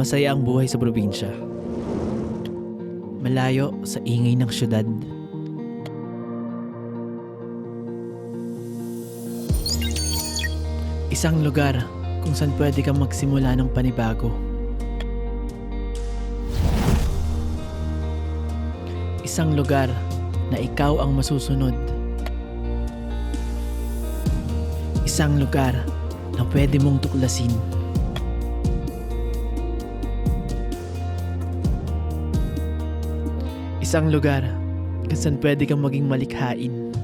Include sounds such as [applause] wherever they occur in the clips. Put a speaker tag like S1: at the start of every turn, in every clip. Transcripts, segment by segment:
S1: Masaya ang buhay sa probinsya. Malayo sa ingay ng syudad. Isang lugar kung saan pwede kang magsimula ng panibago. Isang lugar na ikaw ang masusunod. Isang lugar na pwede mong tuklasin. Isang lugar kung saan pwede kang maging malikhain.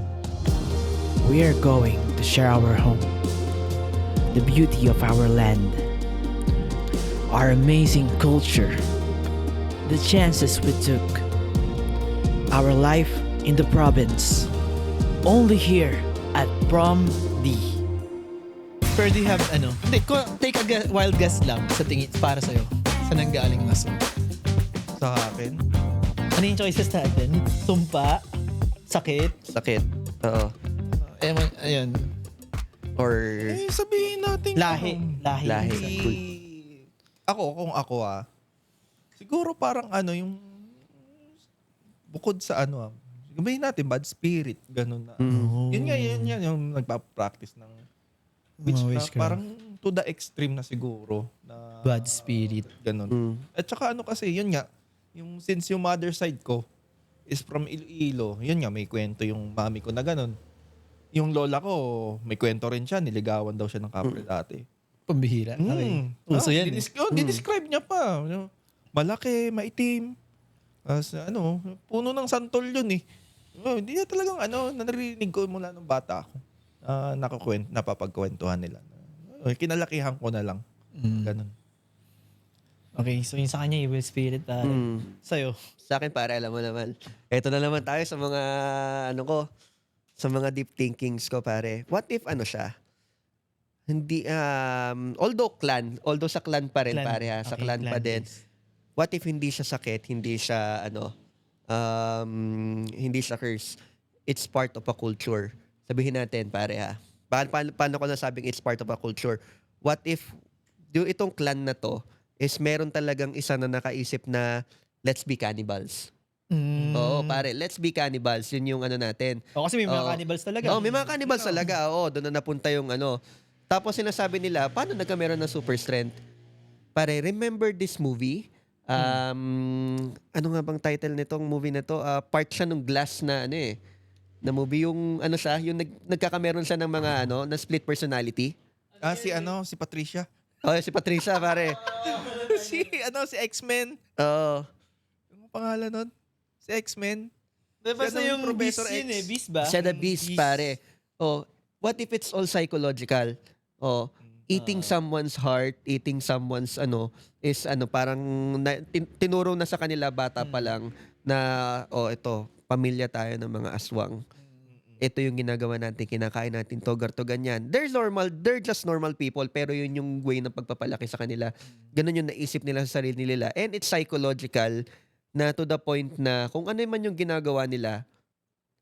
S1: We are going to share our home, the beauty of our land, our amazing culture, the chances we took, our life in the province, only here at Prom D.
S2: Pero do you have ano? Hindi, ko, take a gu- wild guess lang sa tingin para sa'yo. Saan ang galing maso?
S3: Sa akin,
S2: Ano yung choices natin? Tumpa? Sakit?
S4: Sakit. Oo.
S2: Eh, ma- ayun.
S4: Or
S3: eh sabihin natin.
S2: Lahi. Lahi.
S4: Lahi. Cool.
S3: Ako, kung ako ah, siguro parang ano yung bukod sa ano ah, sabihin natin bad spirit, ganun na.
S4: Mm.
S3: Yun nga, yun yan yung nagpa-practice ng which na parang to the extreme na siguro na
S2: Bad spirit.
S3: ganun.
S4: Mm.
S3: At saka ano kasi, yun nga, yung since yung mother side ko is from Iloilo, yun nga, may kwento yung mami ko na ganun. Yung lola ko, may kwento rin siya, niligawan daw siya ng kapre dati.
S2: Pambihira.
S3: Mm.
S2: Uso
S3: Ah,
S2: yan eh.
S3: didis- oh, Didescribe niya pa. Malaki, maitim. As, ano, puno ng santol yun eh. Oh, hindi na talagang ano, narinig ko mula nung bata ako. Uh, nakakwent, napapagkwentuhan nila. Oh, kinalakihan ko na lang.
S2: Mm.
S3: Ganun.
S2: Okay, so yung sa kanya, evil spirit. Uh,
S4: Mm.
S2: Sa'yo.
S4: Sa akin, pare, alam mo naman. Ito na naman tayo sa mga, ano ko, sa mga deep thinkings ko, pare. What if, ano siya? Hindi, um, although clan, although sa clan pa rin,
S2: Clan.
S4: pare ha, sa
S2: Okay,
S4: clan, pa din. What if hindi siya sakit, hindi siya, ano, um, hindi siya curse? It's part of a culture. Sabihin natin, pare ha. Paano, paano, paano ko nasabing it's part of a culture? What if, do itong clan na to, is meron talagang isa na nakaisip na let's be cannibals.
S2: Mm.
S4: Oo, pare, let's be cannibals. Yun yung ano natin.
S2: O, kasi may mga
S4: Oo.
S2: cannibals talaga.
S4: Oo, may mga cannibals talaga. Oo, doon na napunta yung ano. Tapos sinasabi nila, paano nagkameron ng super strength? Pare, remember this movie? Um, ano nga bang title nitong movie na to? Ah, part siya ng glass na ano eh. Na movie yung ano siya, yung nag, nagkakameron siya ng mga ano, na split personality.
S3: Ah, si ano, si Patricia.
S4: Oh, si Patricia, pare. [laughs]
S3: si, ano, si X-Men.
S4: Oo.
S3: Ano pangalan nun? Si X-Men.
S2: Basta
S3: Siya
S2: yung
S3: ng
S2: beast
S3: Professor
S2: yun
S3: X.
S2: eh. Beast ba?
S4: Siya the beast, pare. Oh, what if it's all psychological? Oh, eating someone's heart, eating someone's ano, is ano, parang na, tin- tinuro na sa kanila bata pa lang na, oh, ito, pamilya tayo ng mga aswang. Ito yung ginagawa natin, kinakain natin to, garto, ganyan. They're normal, they're just normal people, pero yun yung way ng pagpapalaki sa kanila. Ganun yung naisip nila sa sarili nila. And it's psychological na to the point na kung ano man yung ginagawa nila,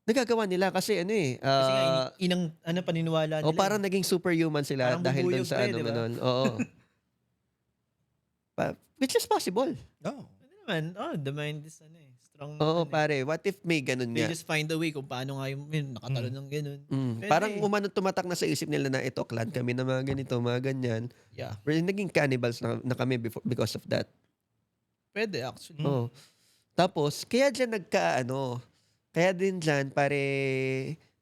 S4: nagagawa nila kasi ano eh.
S2: Kasi nga,
S4: ah,
S2: in- inang ano paniniwala nila.
S4: o parang naging superhuman sila
S2: Parang
S4: dahil dun
S2: bubuyog
S4: sa
S2: pre,
S4: ano
S2: di ba?
S4: ganun. Oo. [laughs] Pa- which is possible.
S3: Oh.
S2: Ano naman, oh, the mind is ano eh. Strong.
S4: Oo,
S2: ano eh.
S4: pare. What if may ganun
S2: They
S4: nga?
S2: just find a way kung paano nga yung, yun, nakatalo ng ganun.
S4: Mm,
S2: Pwede
S4: parang
S2: eh.
S4: umano tumatak na sa isip nila na ito, clan kami na mga ganito, mga ganyan.
S2: Yeah.
S4: Pero naging cannibals na, na kami before, because of that.
S2: Pwede actually.
S3: Mm.
S4: Oo. Tapos, kaya dyan nagka, ano, kaya din dyan, pare,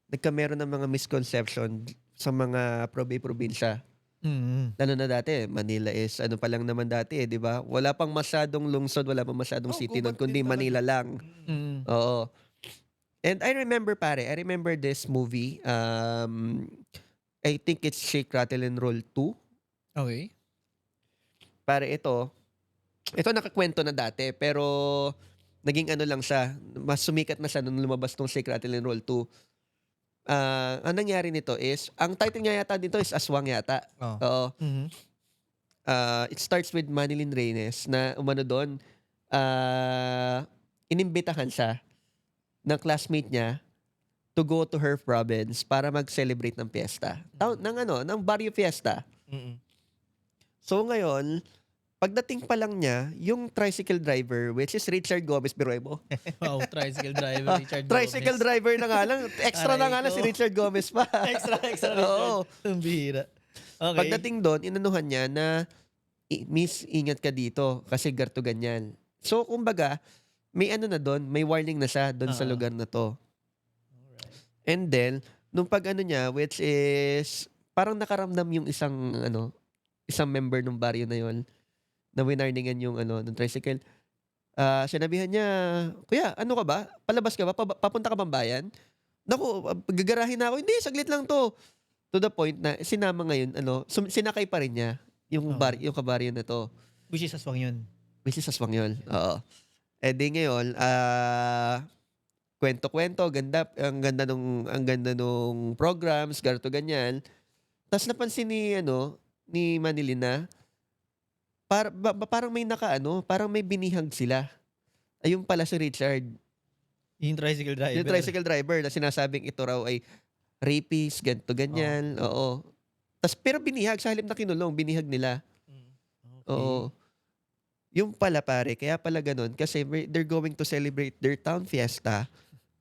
S4: nagkameron ng mga misconception sa mga probi-probinsya.
S2: Mm.
S4: Lalo na dati, Manila is, ano pa lang naman dati, eh, di ba? Wala pang masyadong lungsod, wala pang masyadong
S3: Oh,
S4: city
S3: gubat
S4: kundi
S3: din talaga.
S4: Manila lang.
S2: Mm.
S4: Oo. And I remember, pare, I remember this movie. Um, I think it's Shake, Rattle, and Roll 2.
S2: Okay.
S4: Pare, ito, ito nakakwento na dati, pero naging ano lang siya, mas sumikat na siya nung lumabas tong Shake, Rattle, and Roll 2. Ah, ang nangyari nito is, ang title niya yata dito is Aswang yata.
S3: Oh.
S4: Oo.
S2: Mhm.
S4: Uh, it starts with Manilyn Reynes na umano doon, uh, inimbitahan siya ng classmate niya to go to her province para mag-celebrate ng fiesta. Taon- ng ano, ng Barrio Fiesta.
S3: Mm-mm.
S4: So ngayon, pagdating pa lang niya, yung tricycle driver, which is Richard Gomez Biruebo. [laughs]
S2: wow, tricycle driver,
S4: Ah,
S2: Richard
S4: tricycle
S2: Gomez.
S4: driver na nga lang. Extra na nga lang si Richard Gomez pa. [laughs]
S2: extra, extra,
S4: Oo.
S2: Ang bihira. Okay.
S4: Pagdating doon, inanuhan niya na, "I- Miss, ingat ka dito kasi garto ganyan. So, kumbaga, may ano na doon, may warning na siya doon sa
S2: Oo.
S4: lugar na to. And then, nung pag ano niya, which is, parang nakaramdam yung isang, ano, isang member ng baryo na yon na winarningan yung, ano, ng tricycle. Ah, sinabihan niya, Kuya, ano ka ba? Palabas ka ba? Pa- papunta ka bang bayan? Naku, ah, gagarahin na ako. Hindi, saglit lang to. To the point na sinama ngayon, ano, sum- sinakay pa rin niya yung,
S2: Oo.
S4: bar, yung kabaryo na to.
S2: Which is aswang yun.
S4: Which is aswang yun. Oo. Eh di ngayon, ah kwento-kwento, ganda, ang ganda nung, ang ganda nung programs, garto ganyan. Tapos napansin ni, ano, ni Manilina, par, ba- ba- parang may naka, ano, parang may binihag sila. Ayun pala si Richard.
S2: Yung tricycle driver.
S4: Yung tricycle driver na sinasabing ito raw ay rapist, ganto ganyan. Oo. Tapos pero binihag, sa halip na kinulong, binihag nila.
S2: Okay.
S4: Oo. Yung pala pare, kaya pala ganun. Kasi may- they're going to celebrate their town fiesta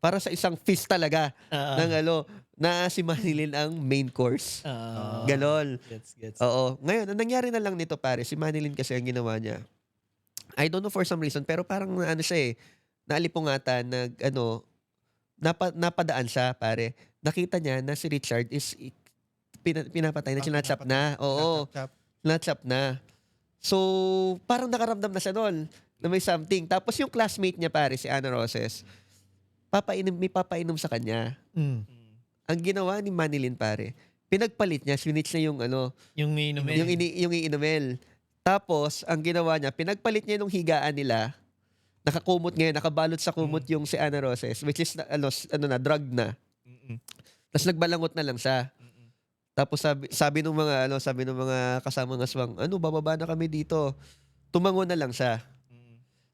S4: para sa isang feast talaga
S2: Ah,
S4: ng ano, na si Manilin ang main course.
S2: ah,
S4: Ganon.
S2: Gets, gets.
S4: Oo. Ngayon, ang nangyari na lang nito pare, si Manilin kasi ang ginawa niya. I don't know for some reason, pero parang ano siya eh, naalipungatan, nag ano, napa, napadaan siya pare. Nakita niya na si Richard is pina, pinapatay na,
S3: Ah,
S4: sinachap
S3: pinapatay.
S4: na. Oo.
S3: Chap, chap.
S4: na-chop na. So, parang nakaramdam na siya noon na may something. Tapos yung classmate niya pare, si Ana Roses, papainom, may papainom sa kanya.
S2: Mm.
S4: Ang ginawa ni Manilin pare, pinagpalit niya, swinitch niya yung ano,
S2: Yung may inumin.
S4: yung, ini, yung iinomel. Tapos, ang ginawa niya, pinagpalit niya yung higaan nila, nakakumot ngayon, nakabalot sa kumot yung si Ana Roses, which is, na- ano, s- ano na, drug na.
S3: Mm-mm.
S4: Tapos nagbalangot na lang siya.
S3: Mm-mm.
S4: Tapos sabi sabi ng mga ano, sabi ng mga kasama ng aswang, ano bababa na kami dito. Tumango na lang siya.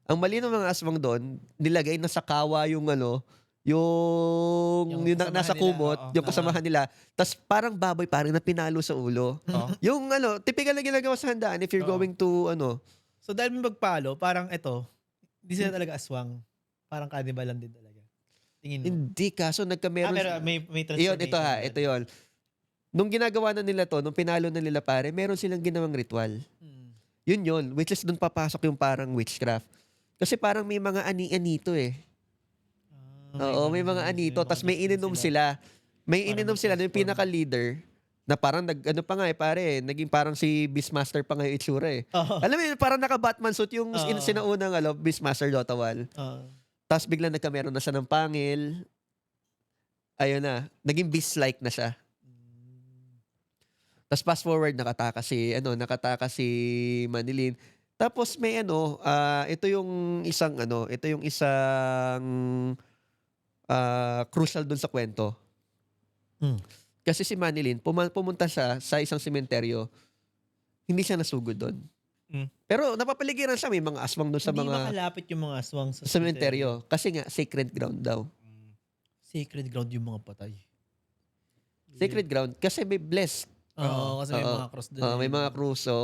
S4: Ang mali ng mga aswang doon, nilagay na sa kawa yung ano, yung,
S2: Yung
S4: yung, na- nasa
S2: nila,
S4: kumot,
S3: oo.
S4: yung kasamahan nila. Tapos parang baboy parang na pinalo sa ulo.
S3: Oo.
S4: yung ano, typical na ginagawa sa handaan if you're
S3: Oo.
S4: going to ano,
S2: So dahil may magpalo, parang ito, hindi sila talaga aswang. Parang cannibal lang din talaga. Tingin mo.
S4: hindi kaso
S2: ah,
S4: nagkameron.
S2: pero may, may
S4: Iyon,
S2: transformation.
S4: ito ha, ito yon. Nung ginagawa na nila to, nung pinalo na nila pare, meron silang ginawang ritual.
S2: Mm.
S4: Yun yun, which is doon papasok yung parang witchcraft. Kasi parang may mga ani-anito eh.
S2: Ah,
S4: Oo, may mga anito. Tapos may ininom sila. May ininom sila. Yung pinaka-leader, na parang nag, ano pa nga eh, pare, naging parang si Beastmaster pa nga yung itsura eh.
S2: Oo.
S4: Alam mo yun, parang naka-Batman suit yung
S2: Oo.
S4: in, sinaunang ano, Beastmaster Dotawal.
S2: Oo.
S4: Tapos biglang nagkameron na siya ng pangil. Ayun na, naging beast-like na siya. Tapos fast forward, nakataka si, ano, nakataka si Manilin. Tapos may ano, ah, ito yung isang, ano, ito yung isang ah, crucial dun sa kwento.
S2: Hmm.
S4: Kasi si Manilin, puma- pumunta siya sa isang sementeryo. Hindi siya nasugod doon.
S3: Hmm.
S4: Pero napapaligiran siya, may mga aswang doon sa
S2: Hindi
S4: mga
S2: makalapit yung mga aswang sa
S4: sementeryo. Kasi nga, sacred ground daw.
S3: Mm.
S2: Sacred ground yung mga patay.
S4: Sacred ground kasi may blessed.
S2: Oo, kasi may
S4: Oo.
S2: mga cross doon.
S4: Uh, may mga cruise. So,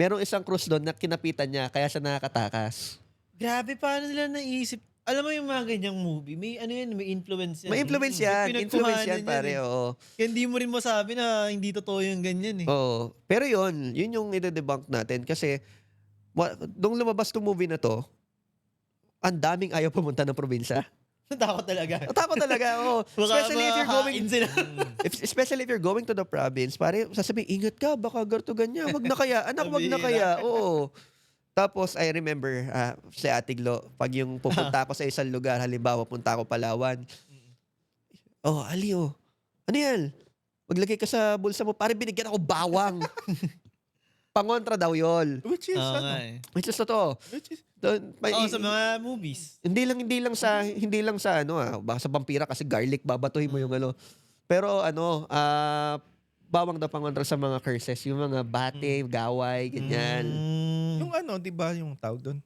S4: merong isang cruise doon na kinapitan niya kaya siya nakakatakas.
S2: Grabe, paano nila naisip? Alam mo yung mga ganyang movie, may ano yan, may influence yan.
S4: May influence yan.
S2: May
S4: Influence yan, pare.
S2: eh.
S4: Oo.
S2: Kaya hindi mo rin masabi na hindi totoo yung ganyan eh.
S4: Oo. Pero yun, yun yung ide-debunk natin. Kasi, nung lumabas tong movie na to, ang daming ayaw pumunta ng probinsya. [laughs]
S2: Natakot talaga.
S4: Takot talaga, oo. [laughs] Especially if you're going
S2: sila. [laughs]
S4: if, especially if you're going to the province, pare, sasabihin, ingat ka, baka garto ganyan. Wag na kaya. Anak, wag na kaya. Oo. Tapos, I remember, ah, si Ate Glo, pag yung pupunta ako sa isang lugar, halimbawa, punta ako Palawan. Oh, Ali, oh. Ano yan? Maglagay ka sa bulsa mo. Pare, binigyan ako bawang. Pangontra daw yun.
S3: Which is,
S2: Oo
S3: ano?
S2: nga eh.
S4: Which is totoo.
S3: Which is,
S4: Doon, may-
S2: Oo, sa mga movies.
S4: hindi lang hindi lang sa hindi lang sa ano ah, baka sa vampira kasi garlic babatuhin mo yung ano. Pero ano, ah bawang daw pangontra sa mga curses, yung mga bate, gaway, ganyan.
S2: Mm.
S3: yung ano, di ba yung tawag doon?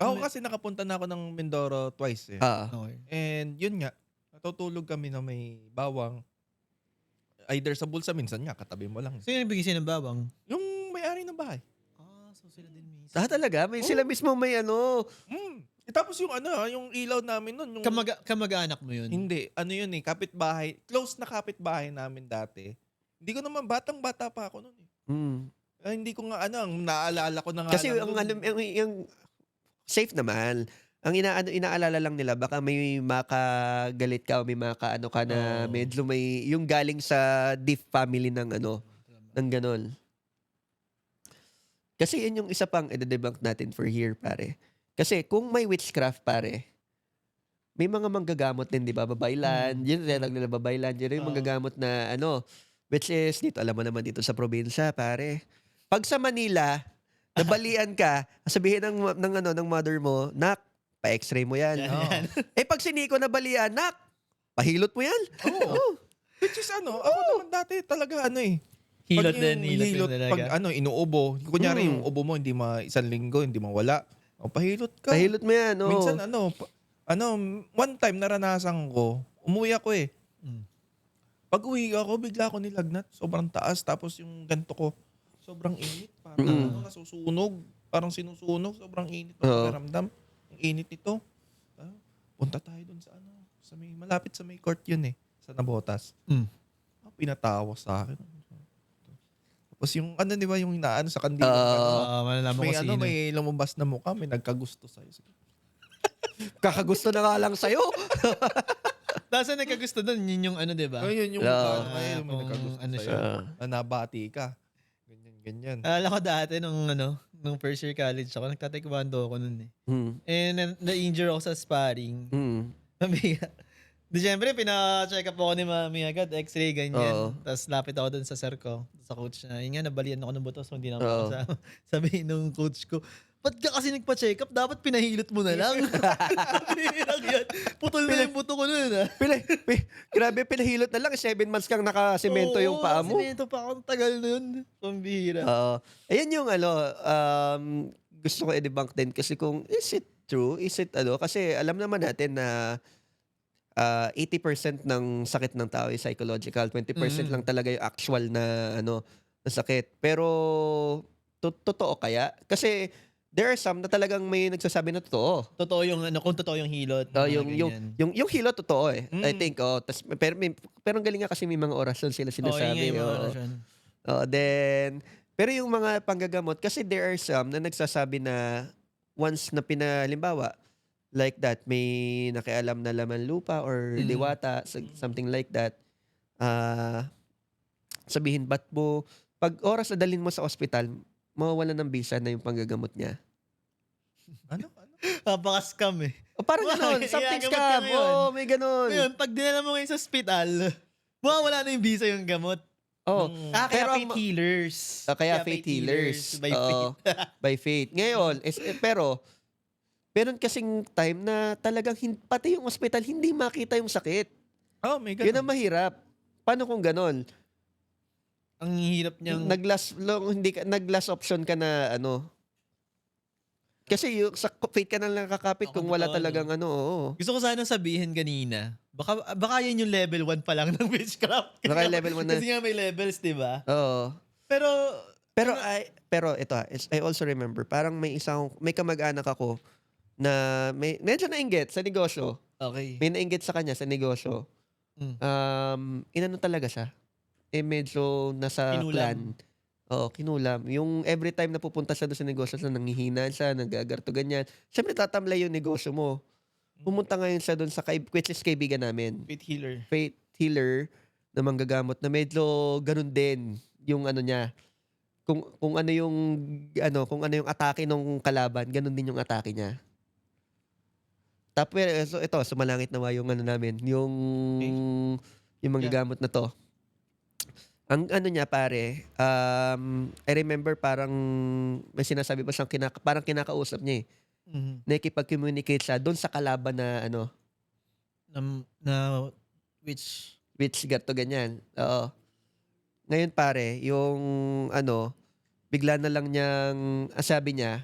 S3: Ako kasi nakapunta na ako ng Mindoro twice eh.
S4: Ah.
S2: Okay.
S3: And yun nga, natutulog kami na may bawang. Either sa bulsa, minsan nga, katabi mo lang.
S2: Sino yung bigay sa'yo ng babang?
S3: Yung may-ari ng bahay.
S2: Ah, sila din mismo.
S4: Ah, talaga? May sila mismo may ano.
S3: Mm. Eh, tapos yung ano, ah, yung ilaw namin nun, yung...
S2: Kamaga, kamag-anak mo yun?
S3: Hindi, ano yun eh, kapitbahay. Close na kapitbahay namin dati. Hindi ko naman, batang-bata pa ako nun eh.
S4: Mm.
S3: Ah, hindi ko nga ano, ang naalala ko na nga
S4: Kasi
S3: lang
S4: ang ano, yung, yung safe naman. Ang inaano inaalala lang nila baka may makagalit ka o may makaano ka na
S3: Oo.
S4: medyo may yung galing sa deep family ng ano ng ganon. Kasi yun yung isa pang i-debunk natin for here, pare. Kasi kung may witchcraft, pare, may mga manggagamot din, di ba? Babaylan. Yun, tinatawag nila babaylan. Yun yung manggagamot na ano, which is dito, alam mo naman dito sa probinsya, pare. Pag sa Manila, nabalian ka, [laughs] sabihin ng, ng, ano, ng mother mo, nak, pa-x-ray mo yan.
S2: Yan. [laughs]
S4: Eh pag si Nico nabalian, nak, pahilot mo yan.
S3: Oo. [laughs] Which is ano, ako naman dati talaga ano eh.
S2: Hilot din, hilot,
S3: hilot,
S2: din talaga.
S3: pag ano, inuubo. Kunyari yung ubo mo, hindi ma isang linggo, hindi mawala. O, pahilot ka.
S4: Pahilot mo yan. oo.
S3: Minsan ano, pa- ano, one time naranasan ko, umuwi ako eh.
S2: Mm.
S3: Pag uwi ako, bigla ako nilagnat. Sobrang taas. Tapos yung ganto ko, sobrang init. Parang
S4: Mm.
S3: ano, nasusunog. Parang sinusunog. Sobrang init.
S4: Oo.
S3: Pakiramdam. Ang init nito. Ah, punta tayo dun sa ano. Sa may, malapit sa may court yun eh. Sa Nabotas.
S2: Mm.
S3: Ah, pinatawa sa akin. Tapos yung ano di ba yung inaano sa kandila.
S4: Oo.
S3: ano,
S2: Oo, malalaman
S3: may
S2: ko
S3: ano,
S2: sino.
S3: may lumabas na mukha, may nagkagusto sa'yo.
S4: Kakagusto na nga lang sa'yo. [laughs]
S2: Tapos ang nagkagusto doon, yun yung ano, di ba?
S3: Ayun yung mukha, ayun, may
S2: Kung
S3: nagkagusto
S2: ano
S3: sa'yo.
S2: siya.
S3: na nabati ka. Ganyan, ganyan.
S2: Alala ko dati nung ano, nung first year college ako, nagtatekwondo ako nun eh.
S4: Hmm.
S2: And na- na-injure ako sa sparring.
S4: Hmm.
S2: Sabi Di syempre, pina-check up ako ni mami agad, x-ray, ganyan.
S4: Oo.
S2: Tapos lapit ako dun sa sir ko, sa coach na, yun nga, nabalian ako ng buto, so hindi na ako
S4: Oo.
S2: makasama. [laughs] Sabi nung coach ko, ba't ka kasi nagpa-check up? Dapat pinahilot mo na lang. [laughs] Hirang yan. Putol na yung buto ko nun ah.
S4: Pila, pi, grabe, pinahilot na lang. Seven months kang nakasemento yung
S2: Oo,
S4: paa mo.
S2: Semento pa ako, ang tagal na yun. Pambihira.
S4: Oo. ayan yung ano, um, gusto ko i-debunk din kasi kung is it true? Is it ano? Kasi alam naman natin na ah, 80% ng sakit ng tao is psychological. 20%
S2: Mm.
S4: lang talaga yung actual na ano na sakit. Pero to- totoo kaya? Kasi there are some na talagang may nagsasabi na totoo.
S2: Totoo yung ano, kung totoo yung hilot.
S4: Oh, yung, yung, yung, yung hilo totoo eh. I
S3: Mm.
S4: think, oh. Tas, pero, may, pero ang galing nga kasi may mga orasyon sila
S2: Oo,
S4: sinasabi.
S2: nga yung
S4: oh.
S2: orasyon.
S4: Oh, then, pero yung mga panggagamot, kasi there are some na nagsasabi na once na pinalimbawa, like that, may nakialam na laman lupa or
S2: Mm.
S4: diwata, so- something like that, ah sabihin, ba't mo, pag oras na dalhin mo sa ospital, mawawalan ng bisa na yung panggagamot niya.
S3: Ano? Ano?
S2: Napaka-scam eh.
S4: O parang ganun, [laughs] something scam. Oo, may ganun.
S2: Ngayon, pag dinala mo ngayon sa hospital, [laughs] mawawala na yung visa yung gamot.
S4: Oh,
S3: Mm.
S2: Ah, kaya
S4: Pero
S2: faith healers.
S4: Ah, kaya, faith healers.
S2: By
S4: Oo,
S2: faith.
S4: by faith. Ngayon, is, eh, pero, meron kasing time na talagang hin- pati yung ospital hindi makita yung sakit.
S3: Oh, may
S4: Yun
S3: ganun.
S4: ang mahirap. Paano kung ganon?
S2: Ang hirap niyang...
S4: Nag-last, long, hindi ka, nag-last option ka na ano. Kasi yung, sa faith ka na lang kakapit
S2: Ako
S4: kung wala
S2: totoo,
S4: talagang ano. oo.
S2: Gusto ko sana sabihin kanina, baka baka yan yung level 1 pa lang ng [laughs] witchcraft.
S4: Baka
S2: nga-
S4: level one na-
S2: Kasi nga may levels, di ba?
S4: Oo.
S2: Pero,
S4: Pero I pero ito is- I also remember parang may isang may kamag-anak ako na may medyo nainggit sa negosyo.
S2: okay.
S4: May nainggit sa kanya sa negosyo.
S2: Mm.
S4: Um, inano talaga siya. Eh medyo nasa
S2: Kinulam.
S4: plan. Oo, kinulam. Yung every time na pupunta siya doon sa negosyo siya, nanghihina siya, nagagarto ganyan. Siyempre tatamlay yung negosyo mo. Pumunta ngayon siya doon sa kay, which is kaibigan namin.
S3: Faith healer.
S4: Faith healer na manggagamot na medyo ganun din yung ano niya. Kung kung ano yung ano, kung ano yung atake ng kalaban, ganun din yung atake niya. Tapos so ito, sumalangit nawa yung ano namin, yung yung manggagamot na to. Ang ano niya pare, um, I remember parang may sinasabi pa siyang kinaka, parang kinakausap niya eh.
S2: Mhm.
S4: Nakikipag-communicate siya doon sa kalaban na ano,
S2: Na, na, which,
S4: Which gato ganyan. Oo. Ngayon pare, yung ano, bigla na lang niyang, ah, sabi niya,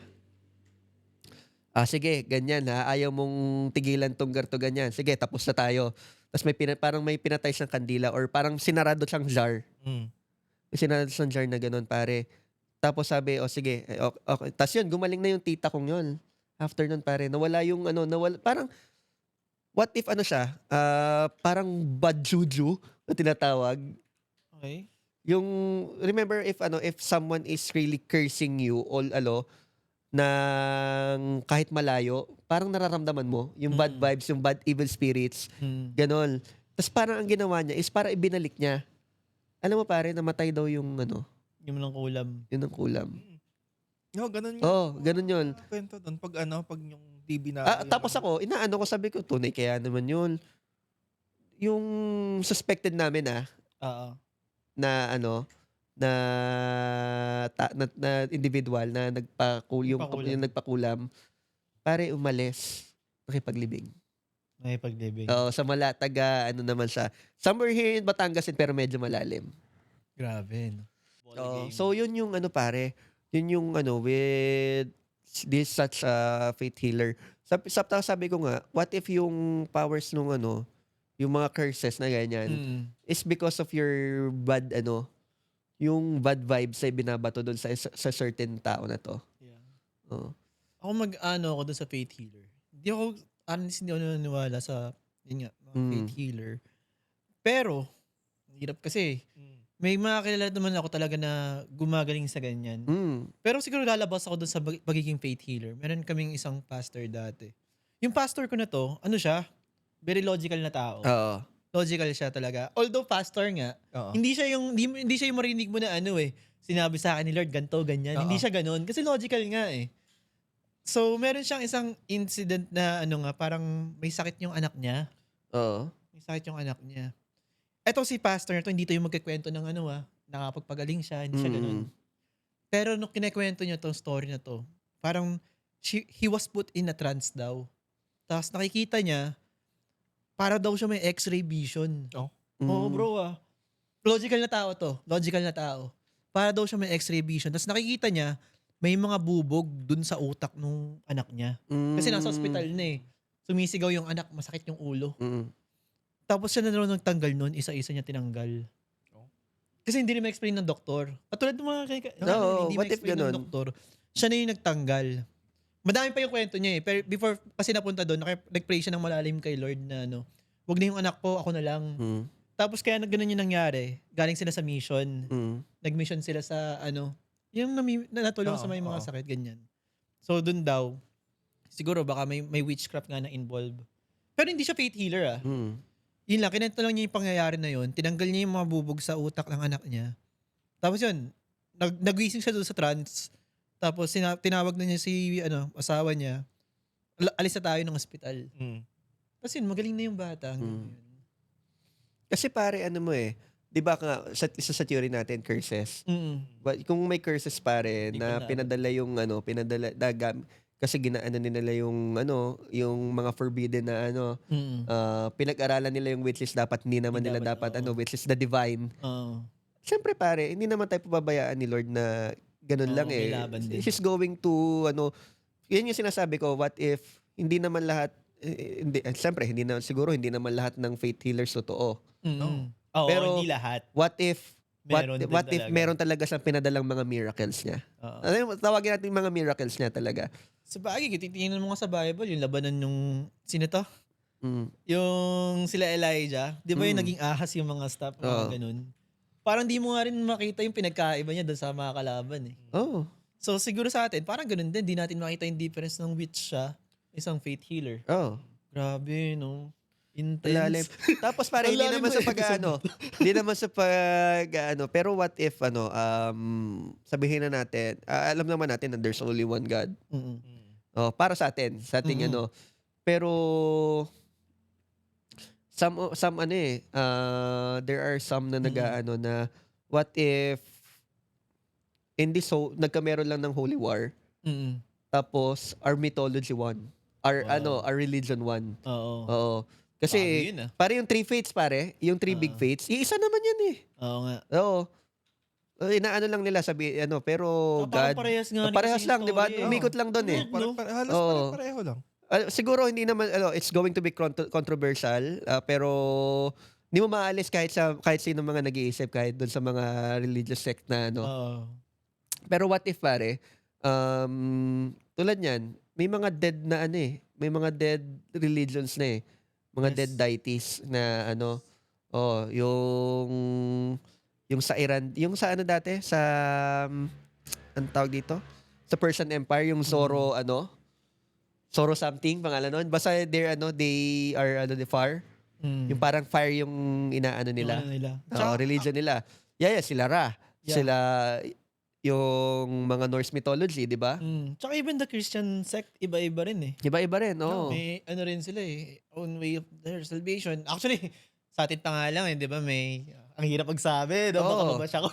S4: ah sige, ganyan ha, ayaw mong tigilan tong garto ganyan. Sige, tapos na tayo. Tapos may pina, parang may pinatay siyang kandila or parang sinarado siyang jar.
S3: Mm.
S4: May sinarado siyang jar na ganun pare. Tapos sabi, o sige, eh, okay. okay. Tapos yun, gumaling na yung tita kong yun. After nun pare, nawala yung ano, nawala, parang, what if ano siya, ah, parang bad juju na tinatawag.
S3: Okay.
S4: Yung, remember if ano, if someone is really cursing you all alo, ng kahit malayo, parang nararamdaman mo yung bad
S2: Mm.
S4: vibes, yung bad evil spirits,
S2: Hmm.
S4: ganon. Tapos parang ang ginawa niya is para ibinalik niya. Alam mo pare, namatay daw yung ano,
S2: Yung lang kulam.
S4: yun ang kulam.
S3: No, ganun yun.
S4: Oh, ganun yun.
S3: Kwento doon. Pag ano, pag yung TV na...
S4: Ah, tapos ako, inaano ko, sabi ko, tunay kaya naman yun. Yung suspected namin ah,
S2: Oo.
S4: na ano, na, ta, na, na individual na nagpakul, yung,
S2: Nagpakulam.
S4: yung nagpakulam, pare umalis, nakipaglibing.
S2: May paglibing.
S4: Oo, sa mala, taga, ano naman siya. Somewhere here in Batangas, pero medyo malalim.
S2: Grabe, no?
S4: Oo, so yun yung ano pare, yun yung ano with this such a faith healer. Sabi, sabi, sabi ko nga, what if yung powers nung ano, yung mga curses na ganyan,
S2: Mm.
S4: is because of your bad ano, yung bad vibes ay binabato doon sa, sa certain tao na to.
S2: Yeah.
S4: Oo.
S2: Ako mag-ano ako doon sa faith healer. Hindi ako, honestly, hindi ako naniniwala sa, yun nga, mga
S4: Mm.
S2: faith healer. Pero, hirap kasi,
S3: Mm.
S2: may mga kilala naman ako talaga na gumagaling sa ganyan.
S4: Mm.
S2: Pero siguro lalabas ako doon sa pag- pagiging faith healer. Meron kaming isang pastor dati. Yung pastor ko na to, ano siya? Very logical na tao.
S4: Oo.
S2: Logical siya talaga. Although pastor nga,
S3: Oo.
S2: hindi siya yung hindi, hindi siya yung marinig mo na ano eh. Sinabi sa akin ni Lord ganto ganyan.
S3: Oo.
S2: Hindi siya ganoon kasi logical nga eh. So meron siyang isang incident na ano nga parang may sakit yung anak niya.
S4: Oo.
S2: May sakit yung anak niya. Eto si pastor na to, hindi to yung magkikwento ng ano ah, nakapagpagaling siya, hindi siya
S4: Mm.
S2: ganoon. Pero nung kinekwento niya tong story na to, parang she, he was put in a trance daw. Tapos nakikita niya, para daw siya may x-ray vision. Oo,
S4: Mm.
S2: bro ah. Logical na tao to. Logical na tao. Para daw siya may x-ray vision. Tapos nakikita niya, may mga bubog dun sa utak nung anak niya. Kasi nasa
S4: Mm.
S2: ospital na eh. Sumisigaw yung anak, masakit yung ulo.
S4: Mm.
S2: Tapos siya na naman nagtanggal nun, isa-isa niya tinanggal.
S3: Oh.
S2: Kasi hindi rin ma-explain ng doktor. Katulad ng mga kay,
S4: Oo,
S2: hindi
S4: what if
S2: ma-explain ng
S4: ganun?
S2: doktor. Siya na yung nagtanggal. Madami pa yung kwento niya eh. Pero before kasi napunta doon, nag-pray siya ng malalim kay Lord na ano, wag na yung anak ko, ako na lang.
S4: Mm.
S2: Tapos kaya ganun yung nangyari. Galing sila sa mission.
S4: Mm.
S2: Nag-mission sila sa ano, yung nami, na natulong
S3: Oo,
S2: sa may mga
S3: oo.
S2: sakit, ganyan. So doon daw, siguro baka may, may witchcraft nga na involved. Pero hindi siya faith healer ah.
S4: Mm.
S2: Yun lang, kinento lang niya yung pangyayari na yun. Tinanggal niya yung mga bubog sa utak ng anak niya. Tapos yun, nag nagwising siya doon sa trance. Tapos sina- tinawag na niya si ano, asawa niya. Al- alis na tayo ng ospital.
S3: Mm.
S2: Tapos yun, magaling na yung bata.
S4: Mm. Kasi pare, ano mo eh, di ba nga, sa, isa sa theory natin, curses.
S2: Mm.
S4: But kung may curses pare
S2: Hindi
S4: na
S2: na-
S4: pinadala yung ano, pinadala dagam kasi ginaano nila yung ano, yung mga forbidden na ano,
S2: Mm.
S4: ah, pinag-aralan nila yung which is dapat hindi naman
S2: Hindi
S4: nila
S2: dapat,
S4: dapat ano, which is the divine.
S2: Oo.
S4: Siyempre pare, hindi naman tayo pababayaan ni Lord na ganun
S2: Oo,
S4: lang
S2: may
S4: eh.
S2: laban din.
S4: He's going to ano, yun yung sinasabi ko, what if hindi naman lahat eh, hindi eh, siyempre hindi na siguro hindi naman lahat ng faith healers totoo.
S2: Mm. Oo,
S4: Pero-
S2: hindi lahat.
S4: What if what,
S2: Meron din
S4: what if
S2: talaga.
S4: meron talaga siyang pinadalang mga miracles niya?
S2: Oo.
S4: Ano yung tawagin natin yung mga miracles niya talaga?
S2: Sa bagay, titingnan mo nga sa Bible, yung labanan yung, sino to?
S4: Mm.
S2: Yung sila Elijah. Di ba yung
S4: Mm.
S2: naging ahas yung mga staff, mga
S4: Oo.
S2: ganun? Parang di mo nga rin makita yung pinagkaiba niya doon sa mga kalaban eh.
S4: Oh.
S2: So siguro sa atin, parang ganun din. Di natin makita yung difference ng witch siya, isang faith healer.
S4: Oh.
S2: Grabe, no?
S4: Lalim.
S2: Intense.
S4: Tapos [laughs] parang
S2: Ang
S4: hindi naman sa pag ano, [laughs] hindi naman sa pag ano, pero what if ano, um, sabihin na natin, ah, alam naman natin na there's only one God.
S2: Mm-mm.
S4: Oh, para sa atin, sa ating
S2: Mhm.
S4: ano. Pero some some ano eh, uh, there are some na
S2: Mhm.
S4: nag-ano na what if in this so nagkameron lang ng holy war
S2: Mm-mm.
S4: tapos our mythology one our
S2: Wow.
S4: ano our religion one
S2: Oo.
S4: oo kasi
S2: Grabe yun ah.
S4: pare yung three faiths pare yung three big
S2: Ah.
S4: faiths iisa naman yan eh
S2: Oo nga.
S4: oo Eh, inaano lang nila sabi ano pero
S2: Ah, parang
S4: God
S2: parehas nga. rin
S4: parehas lang di ba umikot lang doon eh.
S3: Pare,
S2: No?
S3: pare, halos
S4: Oo.
S3: pare-pareho lang.
S4: Ah, siguro hindi naman ano, it's going to be contro- controversial ah, pero hindi mo maalis kahit sa kahit sino mga nag-iisip kahit doon sa mga religious sect na ano.
S2: Oo.
S4: Pero what if pare, um, tulad niyan, may mga dead na ano eh, may mga dead religions na eh. Mga
S2: Yes.
S4: dead deities na ano, oh, yung yung sa Iran, yung sa ano dati, sa um, ang tawag dito? Sa Persian Empire, yung Zoro ano, Zoro something pangalan nun. Basta they're ano, they are ano, the fire.
S2: Mm.
S4: Yung parang fire yung inaano
S2: Yung
S4: nila.
S2: ano nila.
S4: Oo,
S2: Tsaka,
S4: religion nila. Yeah, yeah, sila Ra.
S2: Yeah.
S4: Sila yung mga Norse mythology, di ba?
S2: mm, tsaka even the Christian sect, iba-iba rin eh.
S4: Iba-iba rin, oo.
S2: May ano rin sila eh, own way of their salvation. Actually, [laughs] sa atin pa nga lang eh, di ba, may, ang hirap magsabi, no? Baka
S4: Oo.
S2: mabash ako.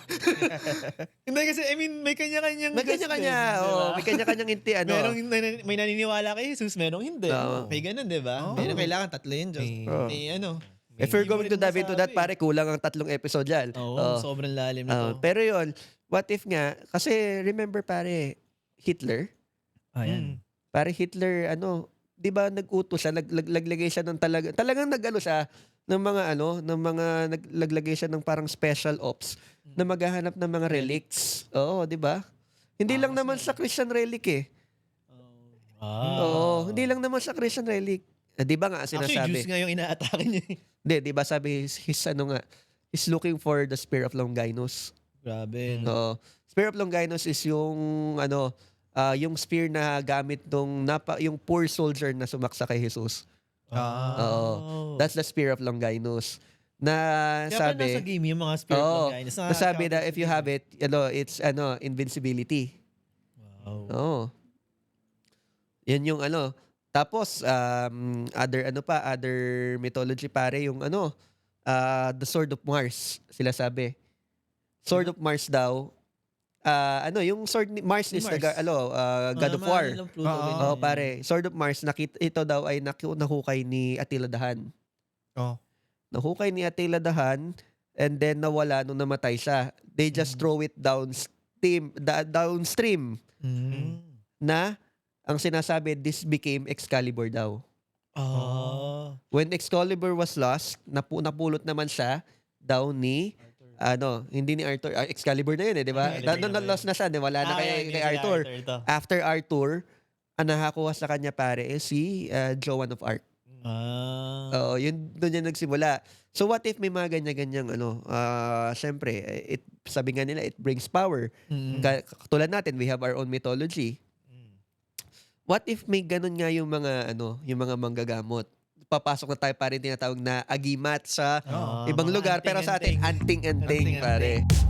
S2: [laughs] Hindi kasi, I mean, may kanya-kanyang
S4: May kanya-kanya,
S2: gospel, di
S4: oh, may kanya-kanyang inti, ano.
S2: Merong nan- may naniniwala kay Jesus, merong hindi.
S4: Oo.
S2: May ganun, di ba?
S3: Oo.
S2: Merong kailangan tatlo yun, Diyos.
S3: May-
S4: Oo.
S2: May ano.
S4: If we're going to dive into that, pare, kulang ang tatlong episode yan.
S2: Oo,
S4: Oo.
S2: sobrang lalim na
S4: Oo,
S2: to.
S4: pero yon what if nga, kasi remember pare, Hitler,
S3: Mm.
S4: pare Hitler, ano, di ba nag-utos siya, nag, laglagay siya ng talaga, talagang nag-ano siya, ng mga ano, ng mga naglaglagay siya ng parang special ops na maghahanap ng mga relics. Oo, di ba? Hindi
S2: Ah,
S4: lang naman sa Christian relic eh.
S2: Ah.
S4: Oo, hindi lang naman sa Christian relic. Eh, di ba nga
S2: Actually,
S4: sinasabi?
S2: Jews nga yung inaatake niya. eh.
S4: Hindi, di ba sabi, his, his ano nga, he's looking for the spear of Longinus.
S2: Grabe. no?
S4: Oo. Spear of Longinus is yung ano, ah, yung spear na gamit nung napa, yung poor soldier na sumaksa kay Jesus.
S3: Ah.
S4: Oo. That's the spear of Longinus. Na
S2: Kaya pala nasa
S4: sabi,
S2: game yung mga spirit of guys.
S4: na sabi na if you have it, ano, it's ano, invincibility.
S2: Wow.
S4: Oo. Yan yung ano. Tapos, um, other ano pa, other mythology pare, yung ano, ah, the Sword of Mars, sila sabi. Sword of Mars daw, ah, ano, yung Sword ni Mars is
S2: Mars.
S4: ga- ano, ah, God of
S2: Mga
S4: War.
S3: Oo.
S2: ganyan.
S4: Oo, pare. Sword of Mars, nakita, ito daw ay naku- nahukay ni Attila Dahan.
S3: Oh.
S4: Nahukay ni Attila Dahan and then nawala nung namatay siya. They just
S2: Mm.
S4: throw it downstream, da- downstream
S2: Mm.
S4: na ang sinasabi, this became Excalibur daw.
S2: Ah.
S4: When Excalibur was lost, napu napulot naman siya daw ni, ano, hindi ni Arthur, ah, Excalibur na yun eh, di ba?
S2: Okay,
S4: Na, na,
S2: okay.
S4: lost na siya, di, wala na
S2: Ah,
S4: kay,
S2: yeah,
S4: kay
S2: yeah,
S4: Arthur.
S2: ito.
S4: After Arthur, ang nakakuha sa kanya pare is si uh, Joan of Arc.
S2: Ah.
S4: Oo, yun doon yan nagsimula. So what if may mga ganyan-ganyang ano, ah syempre, it, sabi nga nila, it brings power.
S2: Mm.
S4: Ka- Katulad natin, we have our own mythology. What if may ganun nga yung mga ano, yung mga manggagamot? Papasok na tayo pa rin tinatawag na agimat sa
S2: Ah,
S4: ibang
S2: mga
S4: lugar pero sa atin
S2: anting-anting.
S4: anting-anting
S2: Anting-anting.
S4: pare.